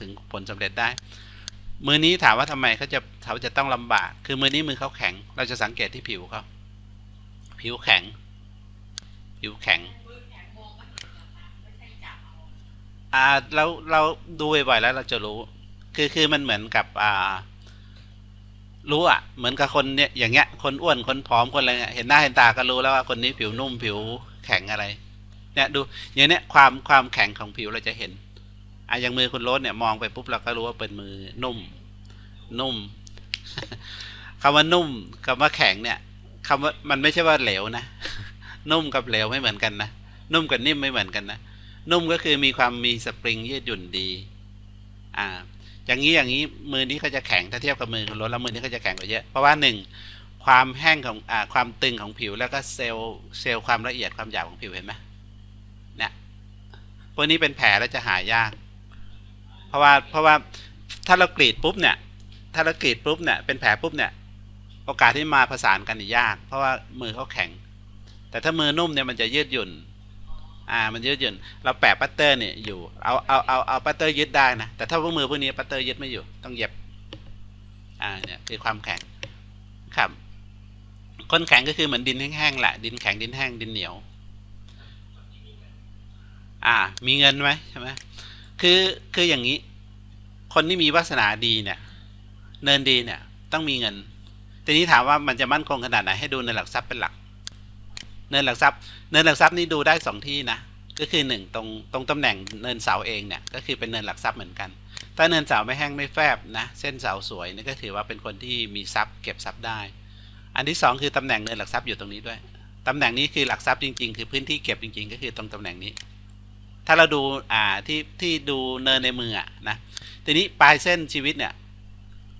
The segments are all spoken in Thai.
ถึงผลสำเร็จได้ มือนี้ถามว่าทำไมเขาจะเขาจะต้องลำบาก คือมือนี้มือเขาแข็ง เราจะสังเกตที่ผิวเขาผิวแข็ง ผิวแข็งอ่าเราเราดูบ่อยๆแล้วเราจะรู้ คือคือมันเหมือนกับอ่ารู้อะเหมือนกับคนเนี่ยอย่างเงี้ยคนอ้วนคนผอมคนอะไรเงี้ยเห็นหน้าเห็นตาก็รู้แล้วว่าคนนี้ผิวนุ่มผิวแข็งอะไรเนี่ยดูอย่างเนี้ยความความแข็งของผิวเราจะเห็น อะอย่างมือคุณโรสเนี่ยมองไปปุ๊บเราก็รู้ว่าเป็นมือนุ่ม นุ่มคำว่านุ่มคำว่าแข็งเนี่ยคำว่ามันไม่ใช่ว่าเหลวนะ นุ่มกับเหลวไม่เหมือนกันนะ นุ่มกับนิ่มไม่เหมือนกันนะ นุ่มก็คือมีความมีสปริงยืดหยุ่นดี อ่า อย่างนี้อย่างนี้มือนี้เขาจะแข็งถ้าเทียบกับมือคุณโรสแล้วมือนี้เขาจะแข็งกว่าเยอะ เพราะว่าหนึ่งความแห้งของอความตึงของผิวแล้วก็เซลล์เซลล์ความละเอียดความหยาบของผิวเห็นไหมเนี่ยพวกนี้เป็นแผลแล้วจะหายาก เพราะว่าเพราะว่าถ้าเรากรีดปุ๊บเนี่ย ถ้าเรากรีดปุ๊บเนี่ยเป็นแผลปุ๊บเนี่ย โอกาสที่มาผสานกันอียาก เพราะว่ามือเขาแข็ง แต่ถ้ามือนุ่มเนี่ยมันจะยืดหยุ่นอ่ามันยืดหยุ่นเราแปะปัตเตอร์เนี่ยอยู่เอาเอาเอาเอาปัตเตอร์ยึดได้นะแต่ถ้าพวกมือพวกนี้ปัตเตอร์ยึดไม่อยู่ต้องเย็บอ่าเนี่ยคือความแข็งครับคนแข็งก็คือเหมือนดินแห้งๆแหละดินแข็งดินแห้งดินเหนียว อ่า มีเงินไหมใช่ไหม คือคืออย่างนี้ คนที่มีวาสนาดีเนี่ย เนินดีเนี่ย ต้องมีเงิน ทีนี้ถามว่ามันจะมั่นคงขนาดไหนให้ดูในหลักทรัพย์เป็นหลัก เนินหลักทรัพย์ เนินหลักทรัพย์นี่ดูได้สองที่นะ ก็คือหนึ่งตรงตรงตำแหน่งเนินเสาเองเนี่ย ก็คือเป็นเนินหลักทรัพย์เหมือนกัน ถ้าเนินเสาไม่แห้งไม่แฟบนะ เส้นเสาสวยนี่ก็ถือว่าเป็นคนที่มีทรัพย์ เก็บทรัพย์ได้ อันที่สองคือตำแหน่งเนินหลักทรัพย์อยู่ตรงนี้ด้วย ตำแหน่งนี้คือหลักทรัพย์จริง ๆ คือพื้นที่เก็บจริง ๆ ก็คือตรงตำแหน่งนี้ ถ้าเราดูอ่าที่ที่ดูเนินในมืออะนะทีนี้ปลายเส้นชีวิตเนี่ย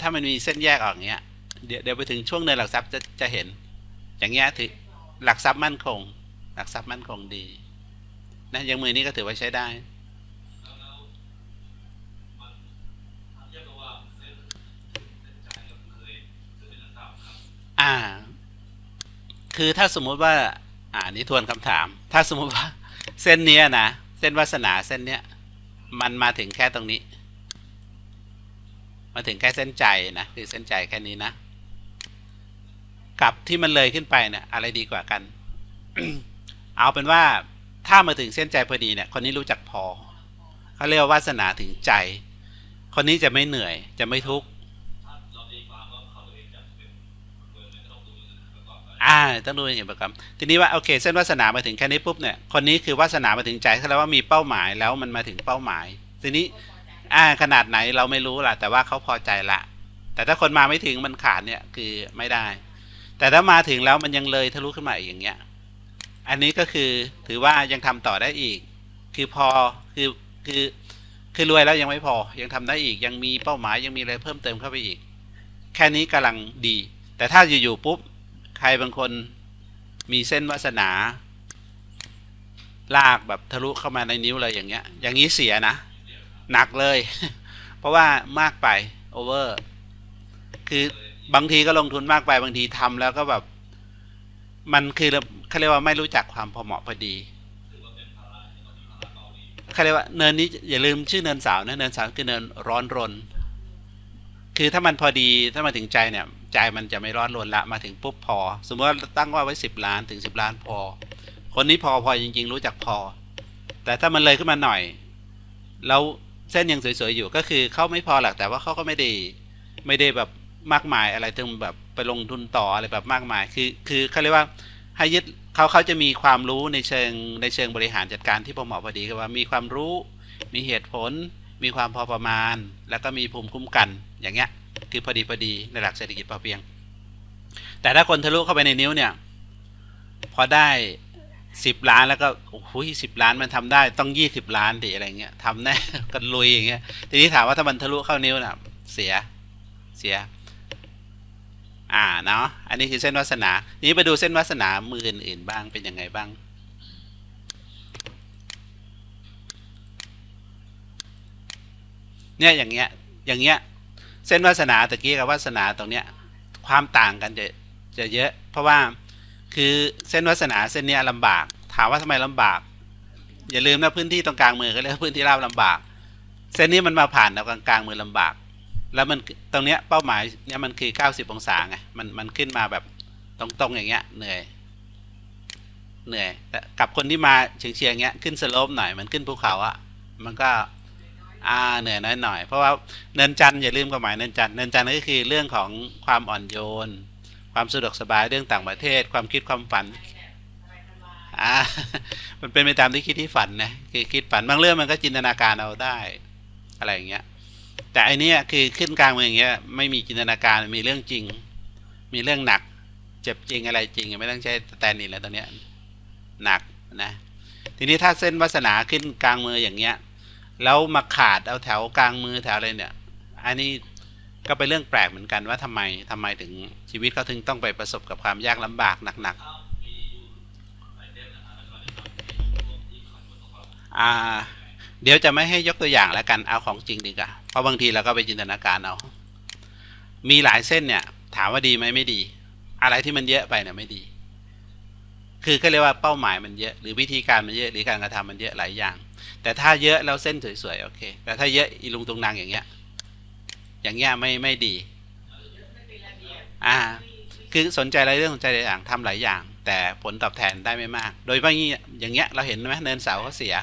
ถ้ามันมีเส้นแยกออกอย่างเงี้ยเดี๋ยวเดี๋ยวไปถึงช่วงเนินหลักทรัพย์จะจะเห็น อย่างเงี้ยถือหลักทรัพย์มั่นคง หลักทรัพย์มั่นคงดีนะอย่างมือนี้ก็ถือว่าใช้ได้อ่า คือถ้าสมมุติว่า อ่านี่ทวนคำถาม ถ้าสมมุติว่า เส้นเนี้ยนะ ส้นวาสนาเส้นเนี้ยมันมาถึงแค่ตรงนี้ มาถึงแค่เส้นใจนะคือเส้นใจแค่นี้นะกับที่มันเลยขึ้นไปเนี่ยอะไรดีกว่ากัน เอาเป็นว่าถ้ามาถึงเส้นใจพอดีเนี่ยคนนี้รู้จักพอเขาเรียกว่าวาสนาถึงใจ คนนี้จะไม่เหนื่อยจะไม่ทุกข์ อ่าต้องดูอย่างอื่นประกอบทีนี้ว่าโอเค เส้นวาสนามาถึงแค่นี้ปุ๊บเนี่ยคนนี้คือวาสนามาถึงใจเขาเรียกว่ามีเป้าหมายแล้วมันมาถึงเป้าหมาย ทีนี้อ่าขนาดไหนเราไม่รู้ล่ะแต่ว่าเขาพอใจละ แต่ถ้าคนมาไม่ถึงมันขาดเนี่ยคือไม่ได้ แต่ถ้ามาถึงแล้วมันยังเลยทะลุขึ้นมาอีกอย่างเงี้ยอันนี้ก็คือถือว่ายังทำต่อได้อีก คือพอคือคือคือรวยแล้วยังไม่พอยังทำได้อีกยังมีเป้าหมายยังมีอะไรเพิ่มเติมเข้าไปอีก แค่นี้กำลังดี แต่ถ้าอยู่ๆปุ๊บ รบางคนมีเส้นวาสนา ลากแบบทะลุเข้ามาในนิ้วเลยอย่างเงี้ย อย่างนี้เสียนะ หนักเลย เพราะว่ามากไปโอเวอร์ คือบางทีก็ลงทุนมากไปบางทีทำแล้วก็แบบ มันคือเขาเรียกว่าไม่รู้จักความพอเหมาะพอดีเขาเรียกว่าเนินนี้อย่าลืมชื่อเนินสาวนะเนินสาวคือเนินร้อนรน คือถ้ามันพอดีถ้ามาถึงใจเนี่ย ใจมันจะไม่ร้อนรนละมาถึงปุ๊บพอ สมมติว่าตั้งว่าไว้สิบล้านถึงสิบล้านพอ คนนี้พอพอจริง ๆ รู้จักพอ แต่ถ้ามันเลยขึ้นมาหน่อย แล้วเส้นยังสวยๆอยู่ก็คือเขาไม่พอหรอกแต่ว่าเขาก็ไม่ได้ไม่ได้แบบมากมายอะไรถึงแบบไปลงทุนต่ออะไรแบบมากมาย คือคือเขาเรียกว่าให้ยึดเขาเขาจะมีความรู้ในเชิงในเชิงบริหารจัดการที่พอเหมาะพอดีก็ว่ามีความรู้ มีเหตุผล มีความพอประมาณ แล้วก็มีภูมิคุ้มกันอย่างเงี้ย คือพอดีพอดีในหลักเศรษฐกิจพอเพียง แต่ถ้าคนทะลุเข้าไปในนิ้วเนี่ย พอได้สิบล้านแล้วก็โอ้โหสิบล้านมันทำได้ต้องยี่สิบล้านดิอะไรเงี้ยทำแน่กันลุยอย่างเงี้ยทีนี้ถามว่าถ้ามันทะลุเข้านิ้วน่ะ เสียเสีย อ่าเนาะอันนี้คือเส้นวาสนา นี้ไปดูเส้นวาสนามืออื่นๆบ้างเป็นยังไงบ้าง เนี่ยอย่างเงี้ยอย่างเงี้ย เส้นวาสนาตะกี้กับวาสนาตรงเนี้ยความต่างกันจะจะเยอะ เพราะว่าคือเส้นวาสนาเส้นเนี้ยลำบาก ถามว่าทำไมลำบาก อย่าลืมนะพื้นที่ตรงกลางมือก็เรียกพื้นที่ราบลำบาก เส้นนี้มันมาผ่านแนวกลางมือลำบาก แล้วมันตรงเนี้ยเป้าหมายเนี่ยมันคือ 90 องศาไงมันมันขึ้นมาแบบตรงๆอย่างเงี้ยเหนื่อยเหนื่อยแต่กับคนที่มาเฉียงๆอย่างเงี้ยขึ้นสโลปหน่อยมันขึ้นภูเขาอะมันก็ อ่าเหนื่อยน้อยหน่อยเพราะว่าเนินจันทร์อย่าลืมความหมายเนินจันทร์เนินจันทร์ก็คือเรื่องของความอ่อนโยน ความสะดวกสบายเรื่องต่างประเทศ ความคิดความฝันอ่ามันเป็นไปตามที่คิดที่ฝันนะคือคิดฝันบางเรื่องมันก็จินตนาการเอาได้อะไรอย่างเงี้ยแต่อันนี้คือขึ้นกลางเมืองอย่างเงี้ยไม่มีจินตนาการมีเรื่องจริง มีเรื่องหนัก เจ็บจริงอะไรจริงไม่ต้องใช้สแตนนินแล้วตรงเนี้ยหนักนะทีนี้ถ้าเส้นวาสนาขึ้นกลางมืออย่างเงี้ย แล้วมาขาดเอาแถวกลางมือแถวอะไรเนี่ย อันนี้ก็เป็นเรื่องแปลกเหมือนกันว่าทำไมทำไมถึงชีวิตเขาถึงต้องไปประสบกับความยากลำบากหนักๆอ่า เดี๋ยวจะไม่ให้ยกตัวอย่างแล้วกันเอาของจริงดีกว่าเพราะบางทีเราก็ไปจินตนาการเอา มีหลายเส้นเนี่ย ถามว่าดีไหมไม่ดี อะไรที่มันเยอะไปเนี่ยไม่ดี คือก็เรียกว่าเป้าหมายมันเยอะ หรือวิธีการมันเยอะหรือการกระทำมันเยอะหลายอย่าง แต่ถ้าเยอะแล้วเส้นสวยๆโอเค แต่ถ้าเยอะอีลุงตรงนางอย่างเงี้ย อย่างเงี้ยไม่ไม่ดี อ่า คือสนใจอะไรเรื่องสนใจหลายอย่างทำหลายอย่าง แต่ผลตอบแทนได้ไม่มาก โดยเฉพาะอย่างเงี้ยอย่างเงี้ยเราเห็นไหมเนินเสาเขาเสีย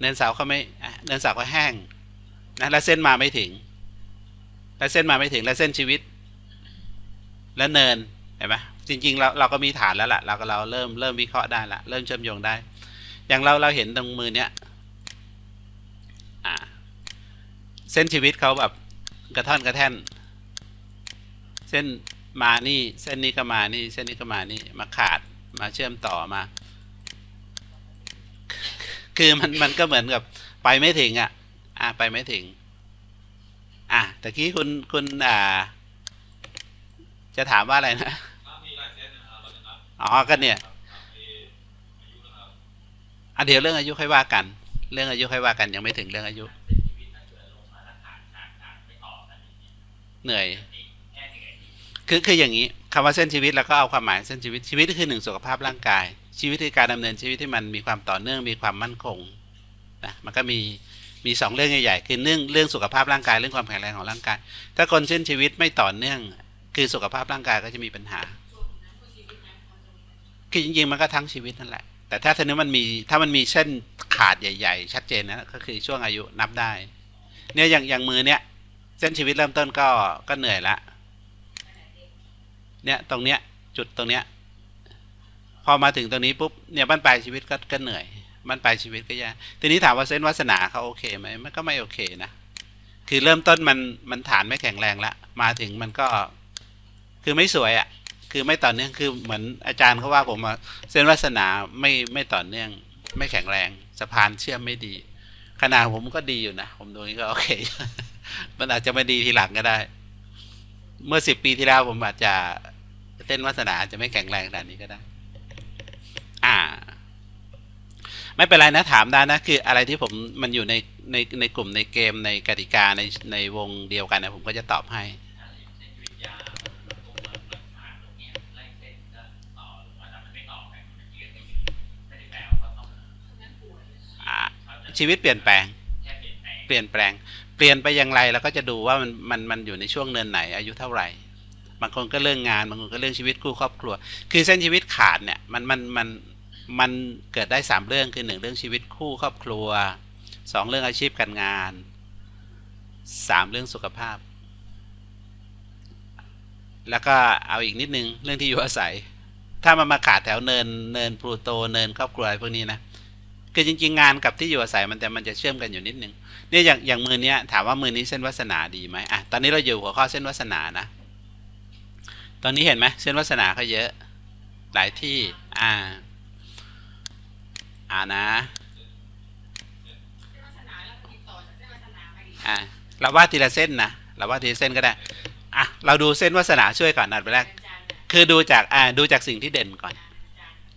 เนินเสาเขาไม่เนินเสาเขาแห้งนะแล้วเส้นมาไม่ถึง แล้วเส้นมาไม่ถึงแล้วเส้นชีวิต แล้วเนินเห็นไหมจริงๆเราเราก็มีฐานแล้วล่ะเราก็เราเริ่มเริ่มวิเคราะห์ได้ละเริ่มเชื่อมโยงได้ อย่างเราเราเห็นตรงมือเนี้ยอ่า เส้นชีวิตเขาแบบกระท่อนกระแท่น เส้นมานี่ เส้นนี้ก็มานี่ เส้นนี้ก็มานี่ มาขาดมาเชื่อมต่อมา คือมันมันก็เหมือนกับไปไม่ถึงอะ อ่าไปไม่ถึง อะตะกี้คุณคุณอ่า จะถามว่าอะไรนะอ๋อก็เนี่ยอะเดี๋ยวเรื่องอายุค่อยว่ากัน เรื่องอายุค่อยว่ากันยังไม่ถึงเรื่องอายุ เหนื่อย คือคืออย่างนี้คำว่าเส้นชีวิตแล้วก็เอาความหมายเส้นชีวิตชีวิตคือหนึ่งสุขภาพร่างกาย ชีวิตคือการดำเนินชีวิตที่มันมีความต่อเนื่องมีความมั่นคงนะมันก็มีมีสองเรื่องใหญ่ๆคือเรื่องเรื่องสุขภาพร่างกายเรื่องความแข็งแรงของร่างกาย ถ้าคนเส้นชีวิตไม่ต่อเนื่อง คือสุขภาพร่างกายก็จะมีปัญหาคือจริงๆมันก็ทั้งชีวิตนั่นแหละ แต่ถ้าทีนี้มันมีถ้ามันมีเส้นขาดใหญ่ ๆ ชัดเจนนะก็คือช่วงอายุนับได้ เนี่ยอย่างอย่างมือเนี้ย เส้นชีวิตเริ่มต้นก็ก็เหนื่อยละเนี่ยตรงเนี้ยจุดตรงเนี้ยพอมาถึงตรงนี้ปุ๊บเนี่ยบ้านปลายชีวิตก็ก็เหนื่อยบ้านปลายชีวิตก็แย่ทีนี้ถามว่าเส้นวาสนาเขาโอเคไหมมันก็ไม่โอเคนะคือเริ่มต้นมันมันฐานไม่แข็งแรงละมาถึงมันก็คือไม่สวยอะ่ะคือไม่ต่อเนื่องคือเหมือนอาจารย์เขาว่าผมว่าเส้นวาสนาไม่ไม่ต่อเนื่อง ไม่แข็งแรงสะพานเชื่อมไม่ดี ขนาดผมก็ดีอยู่นะ ผมดูนี้ก็โอเค มันอาจจะไม่ดีทีหลังก็ได้ เมื่อสิบปีที่แล้วผมอาจจะเส้นวาสนาจะไม่แข็งแรงขนาดนี้ก็ได้ อ่า ไม่เป็นไรนะถามได้นะ คืออะไรที่ผมมันอยู่ในในในกลุ่มในเกมในกติกาในในวงเดียวกันนะผมก็จะตอบให้ชีวิตเปลี่ยนแปลง เปลี่ยนแปลง ปลี่ยนไปอย่างไรเราก็จะดูว่ามันมันมันอยู่ในช่วงเนินไหนอายุเท่าไหร่ บางคนก็เรื่องงาน บางคนก็เรื่องชีวิตคู่ครอบครัว คือเส้นชีวิตขาดเนี่ยมันมันมันมันเกิดได้สามเรื่องคือหนึ่งเรื่องชีวิตคู่ครอบครัวสองเรื่องอาชีพการงานสามเรื่องสุขภาพ แล้วก็เอาอีกนิดนึงเรื่องที่อยู่อาศัย ถ้ามันมาขาดแถวเนินเนินพลูโตเนินครอบครัวอะไรพวกนี้นะคือจริง ๆ งานกับที่อยู่อาศัยมันแต่มันจะเชื่อมกันอยู่นิดนึง เนี่ยอย่างอย่างมือเนี้ยถามว่ามือนี้เส้นวาสนาดีไหมอะตอนนี้เราอยู่หัวข้อเส้นวาสนานะ ตอนนี้เห็นไหมเส้นวาสนาเขาเยอะ หลายที่ อ่า อ่านะอ่าเราว่าทีละเส้นนะเราว่าทีละเส้นก็ได้อะเราดูเส้นวาสนาช่วยก่อนอันไปแรกคือดูจากอ่าดูจากสิ่งที่เด่นก่อน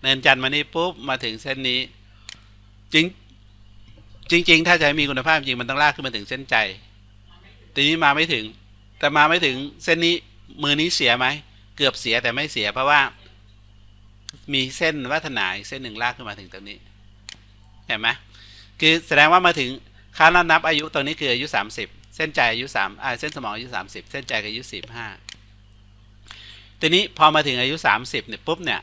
เนินจันทร์มานี่ปุ๊บมาถึงเส้นนี้ จริง จริง ๆ ถ้าจะให้มีคุณภาพจริงมันต้องลากขึ้นมาถึงเส้นใจทีนี้มาไม่ถึง แต่มาไม่ถึงเส้นนี้มือนี้เสียไหมเกือบเสียแต่ไม่เสียเพราะว่า มีเส้นวัฒนาเส้นหนึ่งลากขึ้นมาถึงตรงนี้เห็นไหมคือแสดงว่ามาถึงค่านับอายุตรงนี้คืออายุสามสิบเส้นใจอายุสามอ่าเส้นสมองอายุสามสิบเส้นใจก็อายุสี่ห้าทีนี้พอมาถึงอายุสามสิบเนี่ยปุ๊บเนี่ย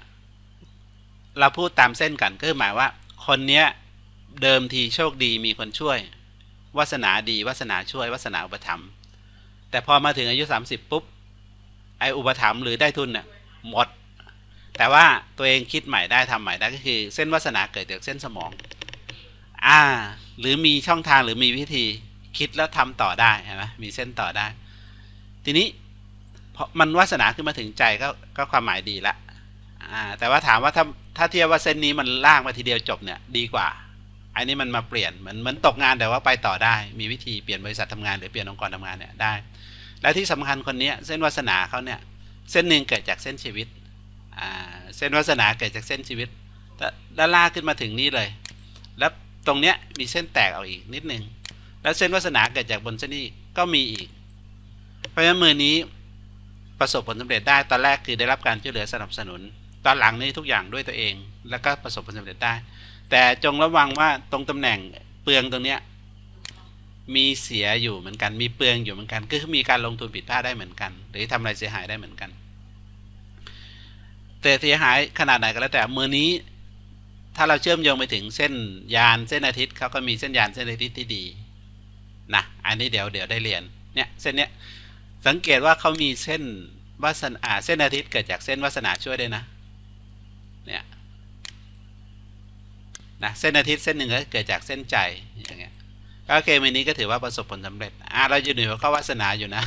เราพูดตามเส้นกันก็คือหมายว่าคนเนี้ย เดิมทีโชคดีมีคนช่วย วาสนาดี วาสนาช่วย วาสนาอุปถัมภ์แต่พอมาถึงอายุสามสิบปุ๊บ ไออุปถัมภ์หรือได้ทุนเนี่ยหมด แต่ว่าตัวเองคิดใหม่ได้ทำใหม่ได้ก็คือ เส้นวาสนาเกิดจากเส้นสมอง อ่า หรือมีช่องทางหรือมีวิธีคิดแล้วทำต่อได้เห็นไหมมีเส้นต่อได้ ทีนี้เพอมันวาสนาขึ้นมาถึงใจก็ก็ความหมายดีละอ่าแต่ว่าถามว่าถ้าถ้าเทียบว่าเส้นนี้มันลากมาทีเดียวจบเนี่ยดีกว่า อันนี้มันมาเปลี่ยนเหมือนเหมือนตกงานแต่ว่าไปต่อได้ มีวิธีเปลี่ยนบริษัททำงานหรือเปลี่ยนองค์กรทำงานเนี่ยได้ และที่สำคัญคนนี้เส้นวาสนาเขาเนี่ยเส้นหนึ่งเกิดจากเส้นชีวิตเส้นวาสนาเกิดจากเส้นชีวิตแล้วลากขึ้นมาถึงนี้เลย แล้วตรงเนี้ยมีเส้นแตกออกอีกนิดนึงแล้วเส้นวาสนาเกิดจากบนเส้นนี้ก็มีอีก เพราะฉะนั้นมือนี้ประสบผลสำเร็จได้ตอนแรกคือได้รับการช่วยเหลือสนับสนุน ตอนหลังนี้ทุกอย่างด้วยตัวเอง แล้วก็ประสบผลสำเร็จได้ แต่จงระวังว่าตรงตำแหน่งเปลืองตรงเนี้ยมีเสียอยู่เหมือนกัน มีเปลืองอยู่เหมือนกัน ก็คือมีการลงทุนผิดพลาดได้เหมือนกัน หรือทำอะไรเสียหายได้เหมือนกัน แต่เสียหายขนาดไหนก็แล้วแต่มือนี้ ถ้าเราเชื่อมโยงไปถึงเส้นยานเส้นอาทิตย์เขาก็มีเส้นยานเส้นอาทิตย์ที่ดีนะอันนี้เดี๋ยวเดี๋ยวได้เรียนเนี่ยเส้นเนี้ยสังเกตว่าเขามีเส้นวาสนาเส้นอาทิตย์เกิดจากเส้นวาสนาช่วยด้วยนะเนี่ย นะเส้นอาทิตย์เส้นหนึ่งก็เกิดจากเส้นใจอย่างเงี้ยก็โอเคมือนี้ก็ถือว่าประสบผลสำเร็จอ่าเราอยู่ในหัวข้อวาสนาอยู่นะ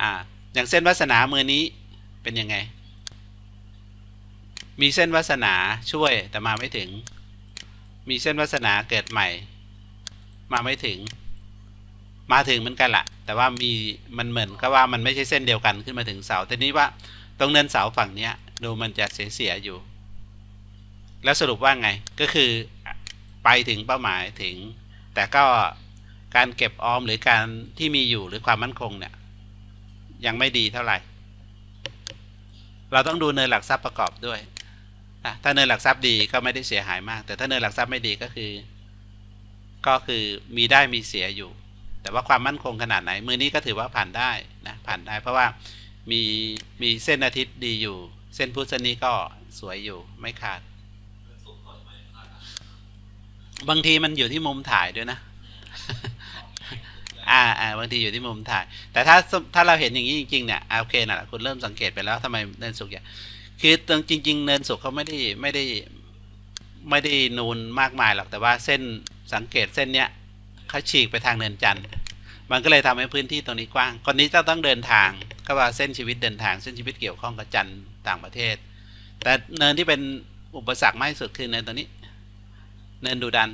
อ่า อย่างเส้นวาสนามือนี้เป็นยังไง มีเส้นวาสนาช่วยแต่มาไม่ถึง มีเส้นวาสนาเกิดใหม่ มาไม่ถึง มาถึงเหมือนกันละแต่ว่ามีมันเหมือนก็ว่ามันไม่ใช่เส้นเดียวกันขึ้นมาถึงเสาแต่นี้ว่าตรงเนินเสาฝั่งเนี้ยดูมันจะเสียเสียอยู่ แล้วสรุปว่าไงก็คือไปถึงเป้าหมายถึง แต่ก็การเก็บออมหรือการที่มีอยู่หรือความมั่นคงเนี่ย ยังไม่ดีเท่าไหร่ เราต้องดูเนินหลักทรัพย์ประกอบด้วยถ้าเนินหลักทรัพย์ดีก็ไม่ได้เสียหายมาก แต่ถ้าเนินหลักทรัพย์ไม่ดีก็คือ ก็คือมีได้มีเสียอยู่ แต่ว่าความมั่นคงขนาดไหน มือนี้ก็ถือว่าผ่านได้นะผ่านได้ เพราะว่ามีมีเส้นอาทิตย์ดีอยู่ เส้นพุธเส้นนี้ก็สวยอยู่ไม่ขาด บางทีมันอยู่ที่มุมถ่ายด้วยนะ อ่าอ่าบางทีอยู่ที่มุมถ่าย แต่ถ้าถ้าเราเห็นอย่างนี้จริงๆเนี่ยโอเคนะคุณเริ่มสังเกตไปแล้วทำไมเนินสุกอย่างคือตรงจริง ๆ เนินสุกเขาไม่ได้ไม่ได้ไม่ได้นูนมากมายหรอกแต่ว่าเส้นสังเกตเส้นเนี้ยเขาฉีกไปทางเนินจันทร์มันก็เลยทำให้พื้นที่ตรงนี้กว้าง คนนี้จะต้องเดินทางก็ว่าเส้นชีวิตเดินทางเส้นชีวิตเกี่ยวข้องกับจันทร์ต่างประเทศ แต่เนินที่เป็นอุปสรรคมากที่สุดคือเนินตัวนี้ เนินดุดัน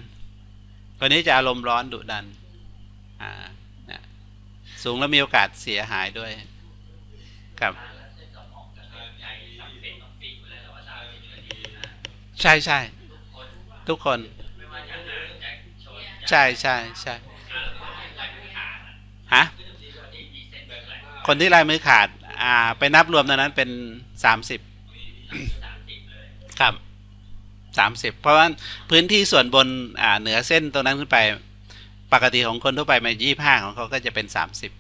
คนนี้จะอารมณ์ร้อนดุดันสูงแล้วมีโอกาสเสียหายด้วย ครับ ใช่ใช่ทุกคน ใช่ใช่ใช่ฮะคนที่ลายมือขาด อ่า ไปนับรวมตอนนั้นเป็นสามสิบครับ สามสิบเพราะว่าพื้นที่ส่วนบนอ่าเหนือเส้นตรงนั้นขึ้นไป ปกติของคนทั่วไปมายี่ห้าของเขาก็จะเป็นสามสิบ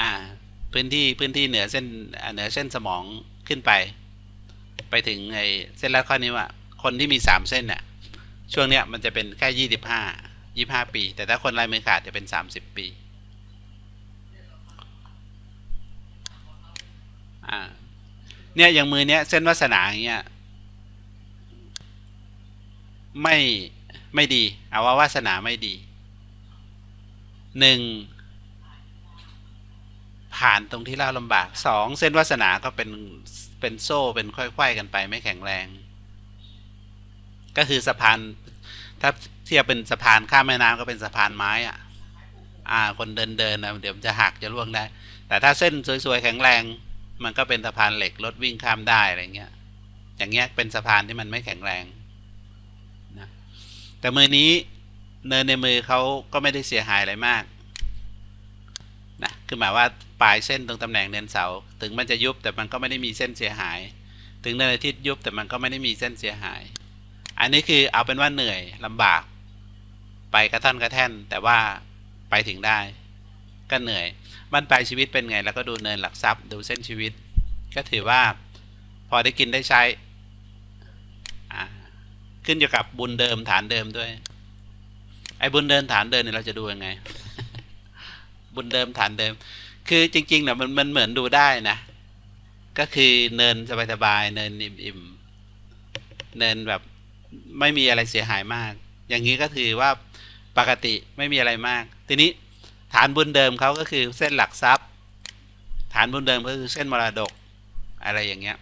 อ่าพื้นที่พื้นที่เหนือเส้นเหนือเส้นสมองขึ้นไป ไปถึงไอ้เส้นแล้วข้อนี้ว่าคนที่มีสามเส้นเนี่ยช่วงเนี้ยมันจะเป็นแค่ยี่สิบห้ายี่ห้าปี แต่ถ้าคนลายมือขาดจะเป็นสามสิบปี อ่า เนี่ยอย่างมือเนี้ยเส้นวาสนาอย่างเงี้ยไม่ไม่ดีเอาว่าวาสนาไม่ดีหนึ่งผ่านตรงที่เล่าลำบากสองเส้นวาสนาก็เป็นเป็นโซ่เป็นค่อยๆกันไปไม่แข็งแรง ก็คือสะพานถ้าเทียบเป็นสะพานข้ามแม่น้ำก็เป็นสะพานไม้อะอ่าคนเดินเดินนะเดี๋ยวจะหักจะล่วงได้ แต่ถ้าเส้นสวยๆแข็งแรง มันก็เป็นสะพานเหล็กรถวิ่งข้ามได้อะไรเงี้ย อย่างเงี้ยเป็นสะพานที่มันไม่แข็งแรงนะแต่มือนี้เนินในมือเขาก็ไม่ได้เสียหายอะไรมากนะคือหมายว่าปลายเส้นตรงตำแหน่งเนินเสา ถึงมันจะยุบแต่มันก็ไม่ได้มีเส้นเสียหาย ถึงเนินอาทิตย์ยุบแต่มันก็ไม่ได้มีเส้นเสียหาย อันนี้คือเอาเป็นว่าเหนื่อยลำบาก ไปกระท่อนกระแท่นแต่ว่าไปถึงได้ ก็เหนื่อย บ้านปลายชีวิตเป็นไงแล้วก็ดูเนินหลักทรัพย์ดูเส้นชีวิต ก็ถือว่าพอได้กินได้ใช้ขึ้นอยู่กับบุญเดิมฐานเดิมด้วย ไอ้บุญเดิมฐานเดิมเนี่ยเราจะดูยังไง บุญเดิมฐานเดิม คือจริงๆเนี่ยมันมันเหมือนดูได้นะ ก็คือเนินสบายๆเนินอิ่มๆเนินแบบไม่มีอะไรเสียหายมาก อย่างนี้ก็ถือว่าปกติไม่มีอะไรมาก ทีนี้ ฐานบุญเดิมเขาก็คือเส้นหลักทรัพย์ ฐานบุญเดิมก็คือเส้นมรดกอะไรอย่างเงี้ย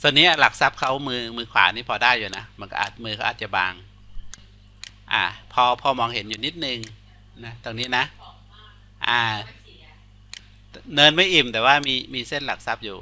ส่วนนี้หลักทรัพย์เขามือมือขวานี่พอได้อยู่นะมันก็อาจมือเขาอาจจะบาง อ่าพอพอมองเห็นอยู่นิดนึงนะตรงนี้นะอ่าเนินไม่อิ่มแต่ว่ามีมีเส้นหลักทรัพย์อยู่